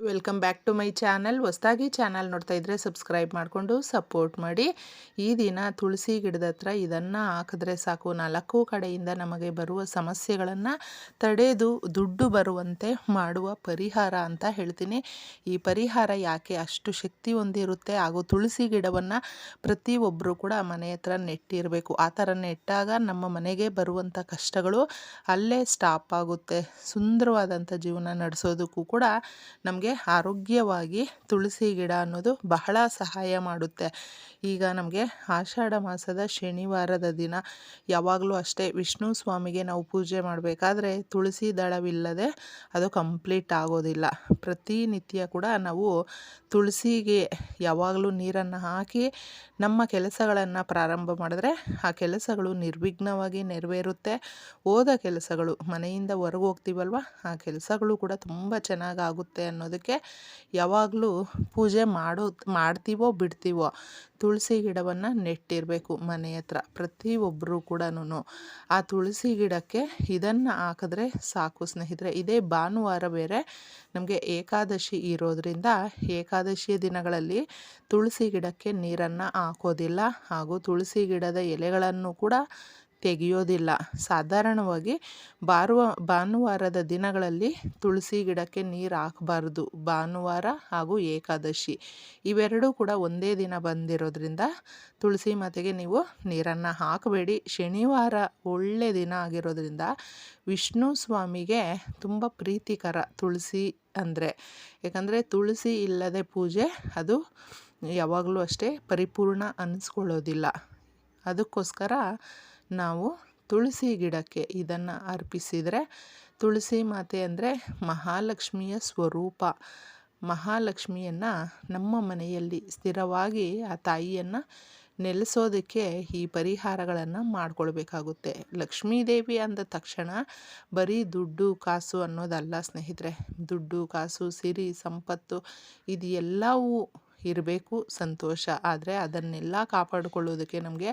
Welcome back to my channel ಹೊಸದಾಗಿ channel ನೋಡ್ತಾ ಇದ್ದರೆ ಸಬ್ಸ್ಕ್ರೈಬ್ ಮಾಡಿಕೊಂಡು ಸಪೋರ್ಟ್ ಮಾಡಿ. ಈ ದಿನ ತುಳಸಿ ಗಿಡದ ಹತ್ರ ಇದನ್ನು ಹಾಕಿದ್ರೆ ಸಾಕು. ನಾಲ್ಕು ಕಡೆಯಿಂದ ನಮಗೆ ಬರುವ ಸಮಸ್ಯೆಗಳನ್ನು ತಡೆದು ದುಡ್ಡು ಬರುವಂತೆ ಮಾಡುವ ಪರಿಹಾರ ಅಂತ ಹೇಳ್ತೀನಿ. ಈ ಪರಿಹಾರ ಯಾಕೆ ಅಷ್ಟು ಶಕ್ತಿ ಹೊಂದಿರುತ್ತೆ? ಹಾಗೂ ತುಳಸಿ ಗಿಡವನ್ನು ಪ್ರತಿಯೊಬ್ಬರು ಕೂಡ ಮನೆ ಹತ್ರ ನೆಟ್ಟಿರಬೇಕು. ಆ ಥರ ನೆಟ್ಟಾಗ ನಮ್ಮ ಮನೆಗೆ ಬರುವಂಥ ಕಷ್ಟಗಳು ಅಲ್ಲೇ ಸ್ಟಾಪ್ ಆಗುತ್ತೆ. ಸುಂದರವಾದಂಥ ಜೀವನ ನಡೆಸೋದಕ್ಕೂ ಕೂಡ ನಮಗೆ ಆರೋಗ್ಯವಾಗಿ ತುಳಸಿ ಗಿಡ ಅನ್ನೋದು ಬಹಳ ಸಹಾಯ ಮಾಡುತ್ತೆ. ಈಗ ನಮಗೆ ಆಷಾಢ ಮಾಸದ ಶನಿವಾರದ ದಿನ. ಯಾವಾಗಲೂ ಅಷ್ಟೇ ವಿಷ್ಣು ಸ್ವಾಮಿಗೆ ನಾವು ಪೂಜೆ ಮಾಡಬೇಕಾದ್ರೆ ತುಳಸಿ ದಳವಿಲ್ಲದೆ ಅದು ಕಂಪ್ಲೀಟ್ ಆಗೋದಿಲ್ಲ. ಪ್ರತಿನಿತ್ಯ ಕೂಡ ನಾವು ತುಳಸಿಗೆ ಯಾವಾಗಲೂ ನೀರನ್ನು ಹಾಕಿ ನಮ್ಮ ಕೆಲಸಗಳನ್ನು ಪ್ರಾರಂಭ ಮಾಡಿದ್ರೆ ಆ ಕೆಲಸಗಳು ನಿರ್ವಿಘ್ನವಾಗಿ ನೆರವೇರುತ್ತೆ. ಹೋದ ಕೆಲಸಗಳು ಮನೆಯಿಂದ ಹೊರಗೆ ಹೋಗ್ತೀವಲ್ವ? ಆ ಕೆಲಸಗಳು ಕೂಡ ತುಂಬ ಚೆನ್ನಾಗಿ ಆಗುತ್ತೆ ಅನ್ನೋದಕ್ಕೆ ಯಾವಾಗಲೂ ಪೂಜೆ ಮಾಡೋ ಮಾಡ್ತೀವೋ ಬಿಡ್ತೀವೋ ತುಳಸಿ ಗಿಡವನ್ನು ನೆಟ್ಟಿರಬೇಕು ಮನೆ ಹತ್ರ ಪ್ರತಿಯೊಬ್ಬರು ಕೂಡ ಆ ತುಳಸಿ ಗಿಡಕ್ಕೆ ಇದನ್ನು ಹಾಕಿದ್ರೆ ಸಾಕು ಸ್ನೇಹಿತರೆ. ಇದೇ ಭಾನುವಾರ ಬೇರೆ ನಮಗೆ ಏಕಾದಶಿ ಇರೋದರಿಂದ ಏಕಾದಶಿಯ ದಿನಗಳಲ್ಲಿ ತುಳಸಿ ಗಿಡಕ್ಕೆ ನೀರನ್ನು ಹಾಕೋದಿಲ್ಲ. ಹಾಗೂ ತುಳಸಿ ಗಿಡದ ಎಲೆಗಳನ್ನು ಕೂಡ ತೆಗೆಯೋದಿಲ್ಲ. ಸಾಧಾರಣವಾಗಿ ಬಾರುವ, ಭಾನುವಾರದ ದಿನಗಳಲ್ಲಿ ತುಳಸಿ ಗಿಡಕ್ಕೆ ನೀರು ಹಾಕಬಾರ್ದು. ಭಾನುವಾರ ಹಾಗೂ ಏಕಾದಶಿ. ಇವೆರಡೂ ಕೂಡ ಒಂದೇ ದಿನ ಬಂದಿರೋದ್ರಿಂದ ತುಳಸಿ ಮಾತೆಗೆ ನೀವು ನೀರನ್ನು ಹಾಕಬೇಡಿ. ಶನಿವಾರ ಒಳ್ಳೆ ದಿನ ಆಗಿರೋದ್ರಿಂದ ವಿಷ್ಣು ಸ್ವಾಮಿಗೆ ತುಂಬ ಪ್ರೀತಿಕರ ತುಳಸಿ ಅಂದರೆ. ಯಾಕಂದರೆ ತುಳಸಿ ಇಲ್ಲದೆ ಪೂಜೆ ಅದು ಯಾವಾಗಲೂ ಅಷ್ಟೇ ಪರಿಪೂರ್ಣ ಅನ್ನಿಸ್ಕೊಳ್ಳೋದಿಲ್ಲ ಅದಕ್ಕೋಸ್ಕರ ನಾವು ತುಳಸಿ ಗಿಡಕ್ಕೆ ಇದನ್ನು ಅರ್ಪಿಸಿದರೆ, ತುಳಸಿ ಮಾತೆ ಅಂದರೆ ಮಹಾಲಕ್ಷ್ಮಿಯ ಸ್ವರೂಪ. ಮಹಾಲಕ್ಷ್ಮಿಯನ್ನು ನಮ್ಮ ಮನೆಯಲ್ಲಿ ಸ್ಥಿರವಾಗಿ ಆ ತಾಯಿಯನ್ನು ನೆಲೆಸೋದಕ್ಕೆ ಈ ಪರಿಹಾರಗಳನ್ನು ಮಾಡ್ಕೊಳ್ಬೇಕಾಗುತ್ತೆ. ಲಕ್ಷ್ಮೀದೇವಿ ಅಂದ ತಕ್ಷಣ ಬರೀ ದುಡ್ಡು, ಕಾಸು ಅನ್ನೋದಲ್ಲ ಸ್ನೇಹಿತರೆ. ದುಡ್ಡು, ಕಾಸು, ಸಿರಿ, ಸಂಪತ್ತು, ಇದು ಎಲ್ಲವೂ ಇರಬೇಕು, ಸಂತೋಷ. ಆದರೆ ಅದನ್ನೆಲ್ಲ ಕಾಪಾಡಿಕೊಳ್ಳೋದಕ್ಕೆ ನಮಗೆ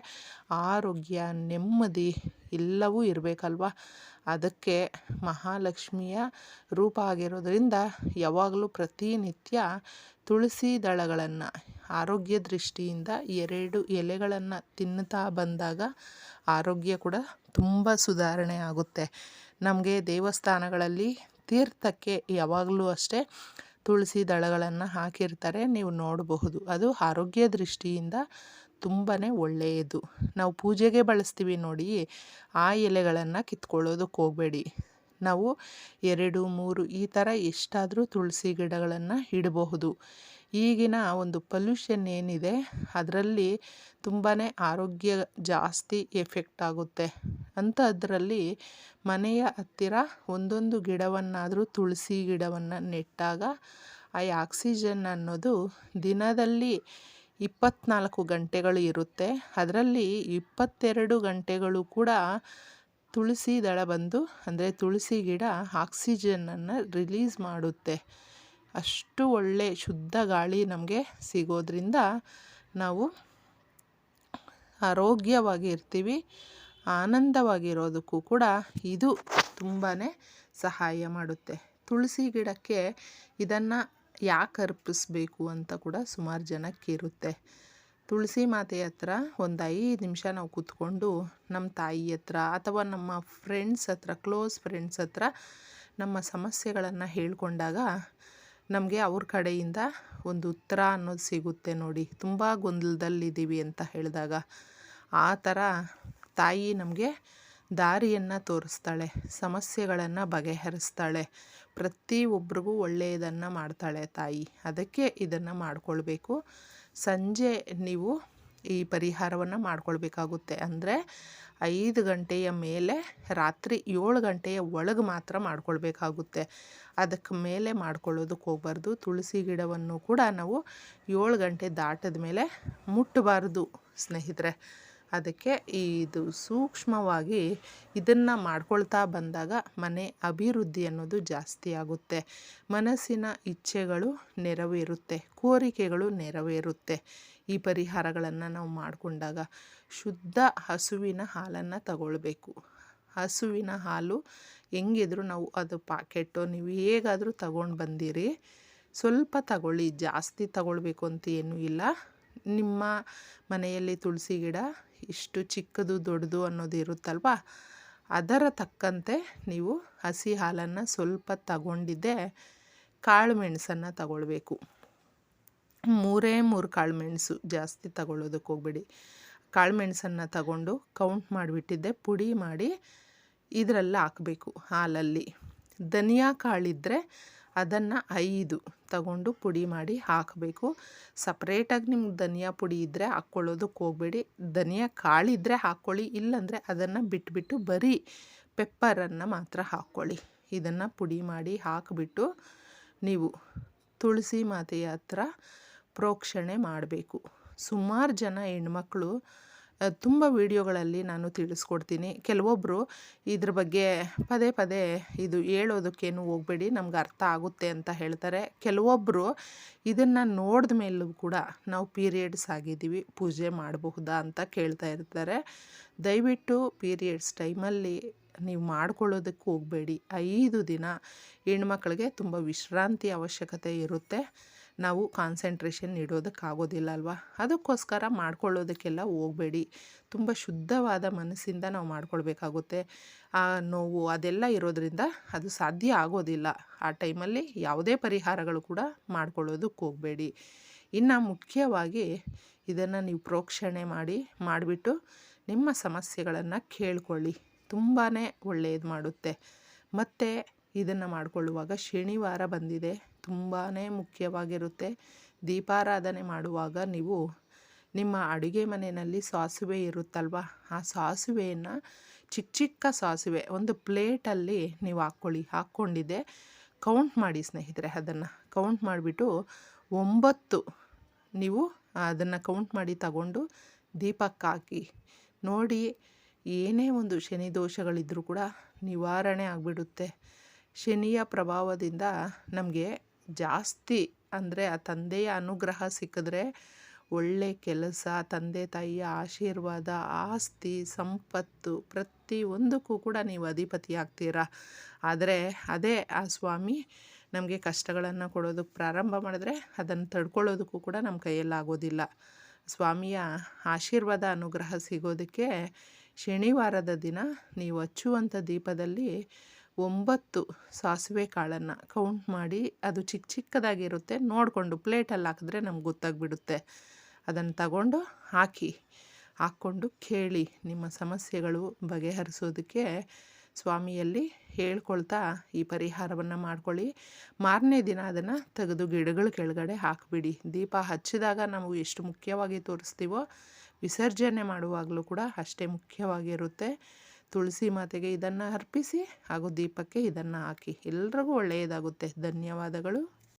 ಆರೋಗ್ಯ, ನೆಮ್ಮದಿ ಎಲ್ಲವೂ ಇರಬೇಕಲ್ವ? ಅದಕ್ಕೆ ಮಹಾಲಕ್ಷ್ಮಿಯ ರೂಪ ಆಗಿರೋದರಿಂದ ಯಾವಾಗಲೂ ಪ್ರತಿನಿತ್ಯ ತುಳಸಿ ದಳಗಳನ್ನು, ಆರೋಗ್ಯ ದೃಷ್ಟಿಯಿಂದ ಎರಡು ಎಲೆಗಳನ್ನು ತಿನ್ನುತ್ತಾ ಬಂದಾಗ ಆರೋಗ್ಯ ಕೂಡ ತುಂಬ ಸುಧಾರಣೆ ಆಗುತ್ತೆ. ನಮಗೆ ದೇವಸ್ಥಾನಗಳಲ್ಲಿ ತೀರ್ಥಕ್ಕೆ ಯಾವಾಗಲೂ ಅಷ್ಟೇ ತುಳಸಿ ದಳಗಳನ್ನು ಹಾಕಿರ್ತಾರೆ, ನೀವು ನೋಡಬಹುದು. ಅದು ಆರೋಗ್ಯ ದೃಷ್ಟಿಯಿಂದ ತುಂಬಾ ಒಳ್ಳೆಯದು. ನಾವು ಪೂಜೆಗೆ ಬಳಸ್ತೀವಿ ನೋಡಿ, ಆ ಎಲೆಗಳನ್ನು ಕಿತ್ಕೊಳ್ಳೋದಕ್ಕೆ ಹೋಗಬೇಡಿ. ನಾವು ಎರಡು, ಮೂರು ಈ ಥರ ಎಷ್ಟಾದರೂ ತುಳಸಿ ಗಿಡಗಳನ್ನು ಇಡಬಹುದು. ಈಗಿನ ಒಂದು ಪೊಲ್ಯೂಷನ್ ಏನಿದೆ, ಅದರಲ್ಲಿ ತುಂಬಾ ಆರೋಗ್ಯ ಜಾಸ್ತಿ ಎಫೆಕ್ಟ್ ಆಗುತ್ತೆ. ಅಂಥದ್ರಲ್ಲಿ ಮನೆಯ ಹತ್ತಿರ ಒಂದೊಂದು ಗಿಡವನ್ನಾದರೂ ತುಳಸಿ ಗಿಡವನ್ನು ನೆಟ್ಟಾಗ ಆ ಆಕ್ಸಿಜನ್ ಅನ್ನೋದು ದಿನದಲ್ಲಿ ಇಪ್ಪತ್ನಾಲ್ಕು ಗಂಟೆಗಳು ಇರುತ್ತೆ. ಅದರಲ್ಲಿ ಇಪ್ಪತ್ತೆರಡು ಗಂಟೆಗಳು ಕೂಡ ತುಳಸಿ ದಳ ಬಂದು, ಅಂದರೆ ತುಳಸಿ ಗಿಡ ಆಕ್ಸಿಜನನ್ನು ರಿಲೀಸ್ ಮಾಡುತ್ತೆ. ಅಷ್ಟು ಒಳ್ಳೆ ಶುದ್ಧ ಗಾಳಿ ನಮಗೆ ಸಿಗೋದ್ರಿಂದ ನಾವು ಆರೋಗ್ಯವಾಗಿ ಇರ್ತೀವಿ ಆನಂದವಾಗಿರೋದಕ್ಕೂ ಕೂಡ ಇದು ತುಂಬಾ ಸಹಾಯ ಮಾಡುತ್ತೆ. ತುಳಸಿ ಗಿಡಕ್ಕೆ ಇದನ್ನು ಯಾಕೆ ಅರ್ಪಿಸ್ಬೇಕು ಅಂತ ಕೂಡ ಸುಮಾರು ಜನಕ್ಕಿರುತ್ತೆ ತುಳಸಿ ಮಾತೆ ಹತ್ರ ಒಂದು ಐದು ನಿಮಿಷ ನಾವು ಕೂತ್ಕೊಂಡು ನಮ್ಮ ತಾಯಿ ಹತ್ರ ಅಥವಾ ನಮ್ಮ ಫ್ರೆಂಡ್ಸ್ ಹತ್ರ ಕ್ಲೋಸ್ ಫ್ರೆಂಡ್ಸ್ ಹತ್ರ ನಮ್ಮ ಸಮಸ್ಯೆಗಳನ್ನು ಹೇಳ್ಕೊಂಡಾಗ ನಮಗೆ ಅವ್ರ ಕಡೆಯಿಂದ ಒಂದು ಉತ್ತರ ಅನ್ನೋದು ಸಿಗುತ್ತೆ ನೋಡಿ. ತುಂಬ ಗೊಂದಲದಲ್ಲಿದ್ದೀವಿ ಅಂತ ಹೇಳಿದಾಗ ಆ ಥರ ತಾಯಿ ನಮಗೆ ದಾರಿಯನ್ನು ತೋರಿಸ್ತಾಳೆ, ಸಮಸ್ಯೆಗಳನ್ನು ಬಗೆಹರಿಸ್ತಾಳೆ. ಪ್ರತಿಯೊಬ್ಬರಿಗೂ ಒಳ್ಳೆಯದನ್ನು ಮಾಡ್ತಾಳೆ ತಾಯಿ. ಅದಕ್ಕೆ ಇದನ್ನು ಮಾಡಿಕೊಳ್ಬೇಕು. ಸಂಜೆ ನೀವು ಈ ಪರಿಹಾರವನ್ನು ಮಾಡಿಕೊಳ್ಬೇಕಾಗುತ್ತೆ. ಅಂದರೆ ಐದು ಗಂಟೆಯ ಮೇಲೆ ರಾತ್ರಿ ಏಳು ಗಂಟೆಯ ಒಳಗೆ ಮಾತ್ರ ಮಾಡ್ಕೊಳ್ಬೇಕಾಗುತ್ತೆ. ಅದಕ್ಕೆ ಮೇಲೆ ಮಾಡ್ಕೊಳ್ಳೋದಕ್ಕೆ ಹೋಗ್ಬಾರ್ದು. ತುಳಸಿ ಗಿಡವನ್ನು ಕೂಡ ನಾವು ಏಳು ಗಂಟೆ ದಾಟದ ಮೇಲೆ ಮುಟ್ಟಬಾರ್ದು ಸ್ನೇಹಿತರೆ. ಅದಕ್ಕೆ ಇದು ಸೂಕ್ಷ್ಮವಾಗಿ ಇದನ್ನು ಮಾಡ್ಕೊಳ್ತಾ ಬಂದಾಗ ಮನೆ ಅಭಿವೃದ್ಧಿ ಅನ್ನೋದು ಜಾಸ್ತಿ ಆಗುತ್ತೆ. ಮನಸ್ಸಿನ ಇಚ್ಛೆಗಳು ನೆರವೇರುತ್ತೆ, ಕೋರಿಕೆಗಳು ನೆರವೇರುತ್ತೆ. ಈ ಪರಿಹಾರಗಳನ್ನು ನಾವು ಮಾಡಿಕೊಂಡಾಗ ಶುದ್ಧ ಹಸುವಿನ ಹಾಲನ್ನು ತಗೊಳ್ಬೇಕು. ಹಸುವಿನ ಹಾಲು ಹೆಂಗಿದ್ರು ನಾವು ಅದು ಪಾಕೆಟು, ನೀವು ಹೇಗಾದರೂ ತಗೊಂಡು ಬಂದಿರಿ. ಸ್ವಲ್ಪ ತಗೊಳ್ಳಿ, ಜಾಸ್ತಿ ತಗೊಳ್ಬೇಕು ಅಂತ ಏನೂ ಇಲ್ಲ. ನಿಮ್ಮ ಮನೆಯಲ್ಲಿ ತುಳಸಿ ಗಿಡ ಇಷ್ಟು ಚಿಕ್ಕದು ದೊಡ್ಡದು ಅನ್ನೋದು ಇರುತ್ತಲ್ವ? ಅದರ ತಕ್ಕಂತೆ ನೀವು ಹಸಿ ಹಾಲನ್ನು ಸ್ವಲ್ಪ ತಗೊಂಡಿದ್ದೆ ಕಾಳು ಮೆಣಸನ್ನು ತಗೊಳ್ಬೇಕು. ಮೂರೇ ಮೂರು ಕಾಳು ಮೆಣಸು ಜಾಸ್ತಿ ತಗೊಳ್ಳೋದಕ್ಕೆ ಹೋಗ್ಬೇಡಿ. ಕಾಳು ಮೆಣಸನ್ನು ತಗೊಂಡು ಕೌಂಟ್ ಮಾಡಿಬಿಟ್ಟಿದ್ದೆ, ಪುಡಿ ಮಾಡಿ ಇದರಲ್ಲಿ ಹಾಕಬೇಕು ಹಾಲಲ್ಲಿ. ಧನಿಯಾ ಕಾಳಿದ್ದರೆ ಅದನ್ನು ಐದು. ತಗೊಂಡು ಪುಡಿ ಮಾಡಿ ಹಾಕಬೇಕು. ಸಪ್ರೇಟಾಗಿ ನಿಮ್ಗೆ ಧನಿಯಾ ಪುಡಿ ಇದ್ದರೆ ಹಾಕ್ಕೊಳ್ಳೋದಕ್ಕೆ ಹೋಗಬೇಡಿ. ಧನಿಯಾ ಕಾಳಿದ್ರೆ ಹಾಕ್ಕೊಳ್ಳಿ, ಇಲ್ಲಾಂದರೆ ಅದನ್ನು ಬಿಟ್ಬಿಟ್ಟು ಬರೀ ಪೆಪ್ಪರನ್ನು ಮಾತ್ರ ಹಾಕ್ಕೊಳ್ಳಿ. ಇದನ್ನು ಪುಡಿ ಮಾಡಿ ಹಾಕಿಬಿಟ್ಟು ನೀವು ತುಳಸಿ ಮಾತೆಯ ಹತ್ರ ಪ್ರೋಕ್ಷಣೆ ಮಾಡಬೇಕು. ಸುಮಾರು ಜನ ಹೆಣ್ಮಕ್ಳು ತುಂಬ ವೀಡಿಯೋಗಳಲ್ಲಿ ನಾನು ತಿಳಿಸ್ಕೊಡ್ತೀನಿ. ಕೆಲವೊಬ್ಬರು ಇದ್ರ ಬಗ್ಗೆ ಪದೇ ಪದೇ ಇದು ಹೇಳೋದಕ್ಕೇನು ಹೋಗಬೇಡಿ, ನಮ್ಗೆ ಅರ್ಥ ಆಗುತ್ತೆ ಅಂತ ಹೇಳ್ತಾರೆ. ಕೆಲವೊಬ್ಬರು ಇದನ್ನು ನೋಡಿದ ಮೇಲೂ ಕೂಡ ನಾವು ಪೀರಿಯಡ್ಸ್ ಆಗಿದ್ದೀವಿ, ಪೂಜೆ ಮಾಡಬಹುದಾ ಅಂತ ಕೇಳ್ತಾ ಇರ್ತಾರೆ. ದಯವಿಟ್ಟು ಪೀರಿಯಡ್ಸ್ ಟೈಮಲ್ಲಿ ನೀವು ಮಾಡ್ಕೊಳ್ಳೋದಕ್ಕೆ ಹೋಗಬೇಡಿ. ಐದು ದಿನ ಹೆಣ್ಮಕ್ಳಿಗೆ ತುಂಬ ವಿಶ್ರಾಂತಿ ಅವಶ್ಯಕತೆ ಇರುತ್ತೆ. ನಾವು ಕಾನ್ಸಂಟ್ರೇಷನ್ ಇಡೋದಕ್ಕಾಗೋದಿಲ್ಲ ಅಲ್ವಾ ಅದಕ್ಕೋಸ್ಕರ ಮಾಡ್ಕೊಳ್ಳೋದಕ್ಕೆಲ್ಲ ಹೋಗಬೇಡಿ. ತುಂಬ ಶುದ್ಧವಾದ ಮನಸ್ಸಿಂದ ನಾವು ಮಾಡ್ಕೊಳ್ಬೇಕಾಗುತ್ತೆ. ಆ ನೋವು ಅದೆಲ್ಲ ಇರೋದರಿಂದ ಅದು ಸಾಧ್ಯ ಆಗೋದಿಲ್ಲ. ಆ ಟೈಮಲ್ಲಿ ಯಾವುದೇ ಪರಿಹಾರಗಳು ಕೂಡ ಮಾಡ್ಕೊಳ್ಳೋದಕ್ಕೆ ಹೋಗಬೇಡಿ. ಇನ್ನು ಮುಖ್ಯವಾಗಿ ಇದನ್ನು ನೀವು ಪ್ರೋಕ್ಷಣೆ ಮಾಡಿ, ಮಾಡಿಬಿಟ್ಟು ನಿಮ್ಮ ಸಮಸ್ಯೆಗಳನ್ನು ಕೇಳ್ಕೊಳ್ಳಿ. ತುಂಬಾ ಒಳ್ಳೆಯದು ಮಾಡುತ್ತೆ. ಮತ್ತು ಇದನ್ನು ಮಾಡಿಕೊಳ್ಳುವಾಗ ಶನಿವಾರ ಬಂದಿದೆ. ತುಂಬಾ ಮುಖ್ಯವಾಗಿರುತ್ತೆ. ದೀಪಾರಾಧನೆ ಮಾಡುವಾಗ ನೀವು ನಿಮ್ಮ ಅಡುಗೆ ಮನೆಯಲ್ಲಿ ಸಾಸಿವೆ ಇರುತ್ತಲ್ವ? ಆ ಸಾಸಿವೆಯನ್ನು ಚಿಕ್ಕ ಚಿಕ್ಕ ಸಾಸಿವೆ, ಒಂದು ಪ್ಲೇಟಲ್ಲಿ ನೀವು ಹಾಕ್ಕೊಳ್ಳಿ ಹಾಕ್ಕೊಂಡಿದ್ದೆ. ಕೌಂಟ್ ಮಾಡಿ ಸ್ನೇಹಿತರೆ ಅದನ್ನು. ಕೌಂಟ್ ಮಾಡಿಬಿಟ್ಟು ಒಂಬತ್ತು ನೀವು ಅದನ್ನು ಕೌಂಟ್ ಮಾಡಿ ತಗೊಂಡು ದೀಪಕ್ಕೆ ಹಾಕಿ. ನೋಡಿ, ಏನೇ ಒಂದು ಶನಿ ದೋಷಗಳಿದ್ದರೂ ಕೂಡ ನಿವಾರಣೆ ಆಗಿಬಿಡುತ್ತೆ. ಶನಿಯ ಪ್ರಭಾವದಿಂದ ನಮಗೆ ಜಾಸ್ತಿ ಅಂದರೆ ಆ ತಂದೆಯ ಅನುಗ್ರಹ ಸಿಕ್ಕಿದ್ರೆ ಒಳ್ಳೆ ಕೆಲಸ, ತಂದೆ, ತಾಯಿಯ ಆಶೀರ್ವಾದ, ಆಸ್ತಿ, ಸಂಪತ್ತು ಪ್ರತಿಯೊಂದಕ್ಕೂ ಕೂಡ ನೀವು ಅಧಿಪತಿ ಆಗ್ತೀರಾ. ಆದರೆ ಅದೇ ಆ ಸ್ವಾಮಿ ನಮಗೆ ಕಷ್ಟಗಳನ್ನು ಕೊಡೋದಕ್ಕೆ ಪ್ರಾರಂಭ ಮಾಡಿದ್ರೆ ಅದನ್ನು ತಡ್ಕೊಳ್ಳೋದಕ್ಕೂ ಕೂಡ ನಮ್ಮ ಕೈಯಲ್ಲಾಗೋದಿಲ್ಲ ಸ್ವಾಮಿಯ ಆಶೀರ್ವಾದ, ಅನುಗ್ರಹ ಸಿಗೋದಕ್ಕೆ ಶನಿವಾರದ ದಿನ ನೀವು ಹಚ್ಚುವಂಥ ದೀಪದಲ್ಲಿ ಒಂಬತ್ತು ಸಾಸಿವೆ ಕಾಳನ್ನು ಕೌಂಟ್ ಮಾಡಿ ಅದು ಚಿಕ್ಕ ಚಿಕ್ಕದಾಗಿರುತ್ತೆ. ನೋಡಿಕೊಂಡು ಪ್ಲೇಟಲ್ಲಿ ಹಾಕಿದ್ರೆ ನಮ್ಗೆ ಗೊತ್ತಾಗ್ಬಿಡುತ್ತೆ. ಅದನ್ನು ತಗೊಂಡು ಹಾಕಿ, ಹಾಕ್ಕೊಂಡು ಕೇಳಿ ನಿಮ್ಮ ಸಮಸ್ಯೆಗಳು ಬಗೆಹರಿಸೋದಕ್ಕೆ ಸ್ವಾಮಿಯಲ್ಲಿ ಹೇಳ್ಕೊಳ್ತಾ ಈ ಪರಿಹಾರವನ್ನು ಮಾಡ್ಕೊಳ್ಳಿ. ಮಾರನೇ ದಿನ ಅದನ್ನು ತೆಗೆದು ಗಿಡಗಳ ಕೆಳಗಡೆ ಹಾಕಿಬಿಡಿ. ದೀಪ ಹಚ್ಚಿದಾಗ ನಾವು ಎಷ್ಟು ಮುಖ್ಯವಾಗಿ ತೋರಿಸ್ತೀವೋ, ವಿಸರ್ಜನೆ ಮಾಡುವಾಗಲೂ ಕೂಡ ಅಷ್ಟೇ ಮುಖ್ಯವಾಗಿರುತ್ತೆ. ತುಳಸಿ ಮಾತೆಗೆ ಇದನ್ನು ಅರ್ಪಿಸಿ ಹಾಗೂ ದೀಪಕ್ಕೆ ಇದನ್ನು ಹಾಕಿ. ಎಲ್ರಿಗೂ ಒಳ್ಳೆಯದಾಗುತ್ತೆ. ಧನ್ಯವಾದಗಳು.